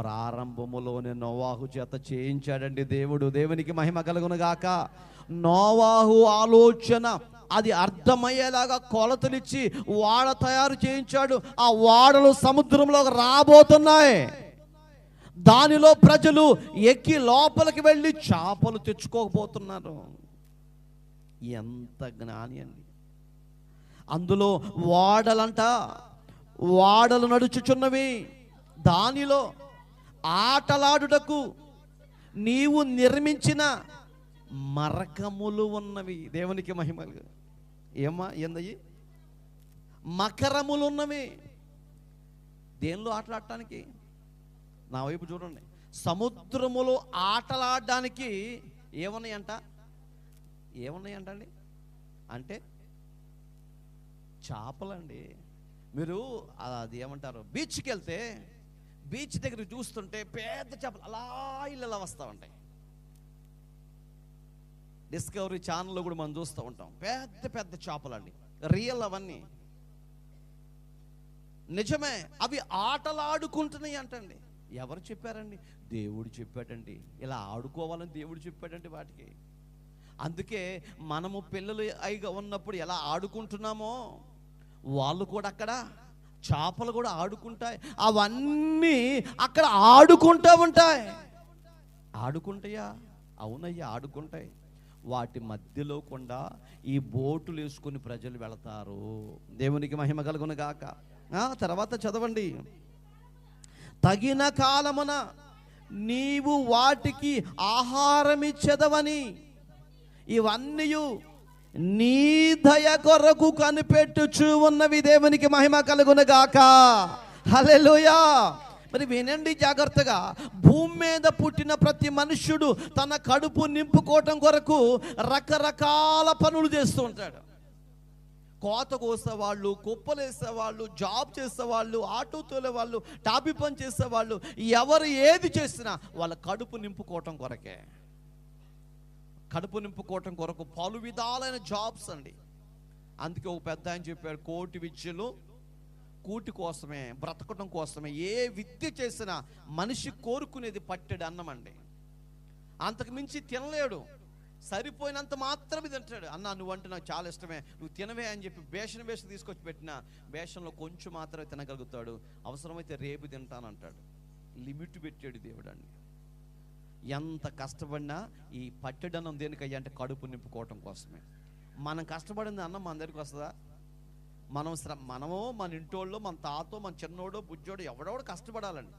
ప్రారంభములోనే నోవాహు చేత చేయించాడండి దేవుడు. దేవునికి మహిమ కలుగును గాక. నోవాహు ఆలోచన అది అర్థమయ్యేలాగా కొలతలిచ్చి వాడ తయారు చేయించాడు. ఆ వాడలు సముద్రంలోకి రాబోతున్నాయి. దానిలో ప్రజలు ఎక్కి లోపలికి వెళ్ళి చేపలు తెచ్చుకోకపోతున్నారు ఎంత జ్ఞాని అండి. అందులో వాడలంట వాడలు నడుచుచున్నవి. దానిలో ఆటలాడుటకు నీవు నిర్మించిన మరకములు ఉన్నవి. దేవునికి మహిమలు. ఏమా ఏందయ్యి? మకరములు ఉన్నవి. దేనిలో ఆటలాడటానికి? నా వైపు చూడండి. సముద్రములో ఆటలాడడానికి ఏమున్నాయంట? ఏమున్నాయంట అండి అంటే చేపలండి. మీరు అది ఏమంటారు? బీచ్కి వెళ్తే బీచ్ దగ్గర చూస్తుంటే పెద్ద చేపలు అలా ఇళ్ళలా వస్తూ ఉంటాయి. డిస్కవరీ ఛానల్లో కూడా మనం చూస్తూ ఉంటాం. పెద్ద పెద్ద చేపలండి. రియల్ అవన్నీ. నిజమే అవి ఆటలాడుకుంటున్నాయి అంటండి. ఎవరు చెప్పారండి? దేవుడు చెప్పాడండి. ఇలా ఆడుకోవాలని దేవుడు చెప్పాడండి వాటికి. అందుకే మనము పిల్లలు అయిగా ఉన్నప్పుడు ఎలా ఆడుకుంటున్నామో వాళ్ళు కూడా అక్కడ చేపలు కూడా ఆడుకుంటాయి. అవన్నీ అక్కడ ఆడుకుంటూ ఉంటాయి. ఆడుకుంటాయా? అవునయ్యా ఆడుకుంటాయి. వాటి మధ్యలో కూడా ఈ బోటులు వేసుకొని ప్రజలు వెళతారు. దేవునికి మహిమ కలుగును గాక. తర్వాత చదవండి. తగిన కాలమున నీవు వాటికి ఆహారం ఇచ్చెదవని ఇవన్నీ నీ దయ కొరకు కనిపెట్టుచు ఉన్నవి దేవునికి మహిమ కలుగునగాక హలెలుయా మరి వినండి జాగ్రత్తగా. భూమి మీద పుట్టిన ప్రతి మనుష్యుడు తన కడుపు నింపుకోవటం కొరకు రకరకాల పనులు చేస్తూ ఉంటాడు. కోత కోసేవాళ్ళు కుప్పలు వేసేవాళ్ళు జాబ్ చేసేవాళ్ళు ఆటో తోలేవాళ్ళు టాపీ పని చేసేవాళ్ళు ఎవరు ఏది చేసినా వాళ్ళ కడుపు నింపుకోవటం కొరకే. కడుపు నింపుకోవటం కొరకు పలు విధాలైన జాబ్స్ అండి. అందుకే ఒక పెద్ద ఆయన చెప్పాడు కోటి విద్యలు కూటి కోసమే బ్రతకటం కోసమే ఏ విద్య చేసినా మనిషి కోరుకునేది పట్టెడు అన్నం అండి. అంతకు మించి తినలేడు. సరిపోయినంత మాత్రమే తింటాడు. అన్న నువ్వంటే నాకు చాలా ఇష్టమే. నువ్వు తినవే అని చెప్పి బేషన్ బేషన్ తీసుకొచ్చి పెట్టిన బేషన్లో కొంచెం మాత్రమే తినగలుగుతాడు. అవసరమైతే రేపు తింటానంటాడు. లిమిట్ పెట్టాడు దేవుడు అండి. ఎంత కష్టపడినా ఈ పట్టెడన్నం దేనికయ్యా అంటే కడుపు నింపుకోవటం కోసమే. మనం కష్టపడింది అన్నం మన దగ్గరికి వస్తుందా? మనం శ్ర మనము మన ఇంటోళ్ళు మన తాతో మన చిన్నోడో బుజ్జోడు ఎవడోడు కష్టపడాలండి.